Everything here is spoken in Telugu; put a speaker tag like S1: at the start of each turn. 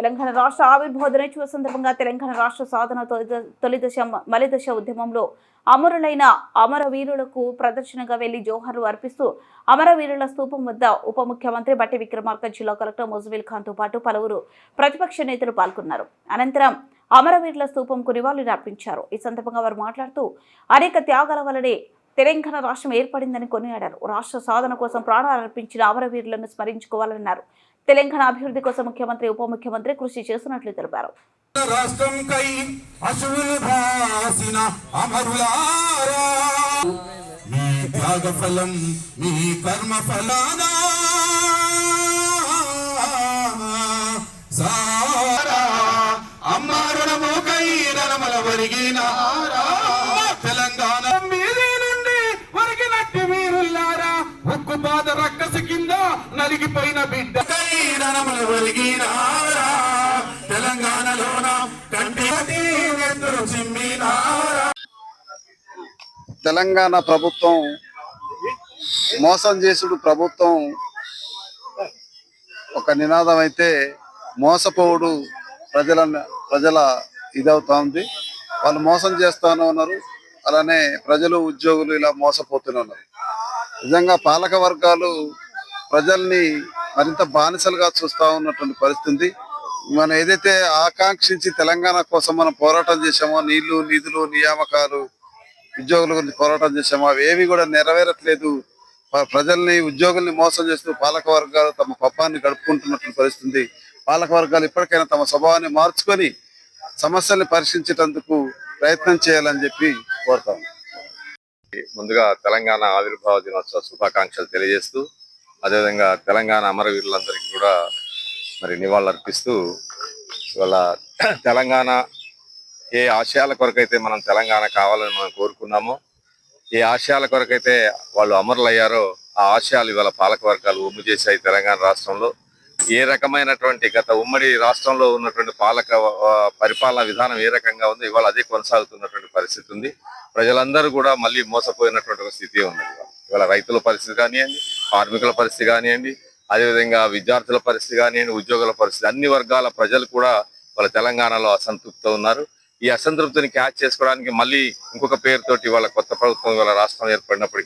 S1: తెలంగాణ రాష్ట్ర ఆవిర్భావ దినోత్సవ సందర్భంగా తెలంగాణ రాష్ట్ర సాధన తొలి మలిదశ ఉద్యమంలో అమరులైన అమరవీరులకు ప్రదర్శనగా వెళ్ళి జోహర్లు అర్పిస్తూ అమరవీరుల స్థూపం వద్ద ఉప ముఖ్యమంత్రి బట్టి విక్రమార్క జిల్లా కలెక్టర్ ముజమిల్ ఖాన్తో పాటు పలువురు ప్రతిపక్ష నేతలు పాల్గొన్నారు. అనంతరం అమరవీరుల స్థూపంకు నివాళులు అర్పించారు. ఈ సందర్భంగా వారు మాట్లాడుతూ అనేక త్యాగాల వల్లనే తెలంగాణ రాష్ట్రం ఏర్పడిందని కొనియాడారు. రాష్ట్ర సాధన కోసం ప్రాణాలు అర్పించిన అమరవీరులను స్మరించుకోవాలన్నారు. తెలంగాణ అభివృద్ధి కోసం ముఖ్యమంత్రి ఉప ముఖ్యమంత్రి కృషి చేస్తున్నట్లు తెలిపారు.
S2: రాష్ట్రం పాద రక్కసి కింద నలిగిపోయిన బిడ్డ.
S3: తెలంగాణ ప్రభుత్వం మోసం చేసుడు ప్రభుత్వం ఒక నినాదం అయితే మోసపోవుడు ప్రజల ప్రజల ఇదవుతా ఉంది. వాళ్ళు మోసం చేస్తాను ఉన్నారు అలానే ప్రజలు ఉద్యోగులు ఇలా మోసపోతూనే ఉన్నారు నిజంగా పాలక వర్గాలు ప్రజల్ని మరింత బానిసలుగా చూస్తా ఉన్నటువంటి పరిస్థితి. మనం ఏదైతే ఆకాంక్షించి తెలంగాణ కోసం మనం పోరాటం చేశామో నీళ్ళు నిధులు నియామకాలు ఉద్యోగుల గురించి పోరాటం చేసామో అవి ఏవి కూడా నెరవేరట్లేదు. ప్రజల్ని ఉద్యోగుల్ని మోసం చేస్తూ పాలక వర్గాలు తమ పప్పాన్ని గడుపుకుంటున్నటువంటి పరిస్థితి. పాలక వర్గాలు ఇప్పటికైనా తమ స్వభావాన్ని మార్చుకొని సమస్యల్ని పరిశీలించేటందుకు ప్రయత్నం చేయాలని చెప్పి కోరుతాము
S4: ముందుగా తెలంగాణ ఆవిర్భావ దినోత్సవ శుభాకాంక్షలు తెలియజేస్తూ అదేవిధంగా తెలంగాణ అమరవీరులందరికీ కూడా మరి నివాళులర్పిస్తూ ఇవాళ తెలంగాణ ఏ ఆశయాల కొరకైతే మనం తెలంగాణ కావాలని మనం కోరుకున్నామో ఏ ఆశయాల కొరకైతే వాళ్ళు అమరులయ్యారో ఆ ఆశయాలు ఇవాళ పాలక వర్గాలు ఒమ్ము చేశాయి తెలంగాణ రాష్ట్రంలో. ఏ రకమైనటువంటి గత ఉమ్మడి రాష్ట్రంలో ఉన్నటువంటి పాలక పరిపాలన విధానం ఏ రకంగా ఉందో ఇవాళ అదే కొనసాగుతున్నటువంటి పరిస్థితి ఉంది ప్రజలందరూ కూడా మళ్ళీ మోసపోయినటువంటి ఒక స్థితి ఉంది ఇవాళ. రైతుల పరిస్థితి కానివ్వండి కార్మికుల పరిస్థితి కానివ్వండి అదేవిధంగా విద్యార్థుల పరిస్థితి కానివ్వండి ఉద్యోగుల పరిస్థితి అన్ని వర్గాల ప్రజలు కూడా వాళ్ళ తెలంగాణలో అసంతృప్తి ఉన్నారు ఈ అసంతృప్తిని క్యాచ్ చేసుకోవడానికి మళ్ళీ ఇంకొక పేరుతోటి వాళ్ళ కొత్త ప్రభుత్వం ఇవాళ రాష్ట్రం ఏర్పడినప్పటికీ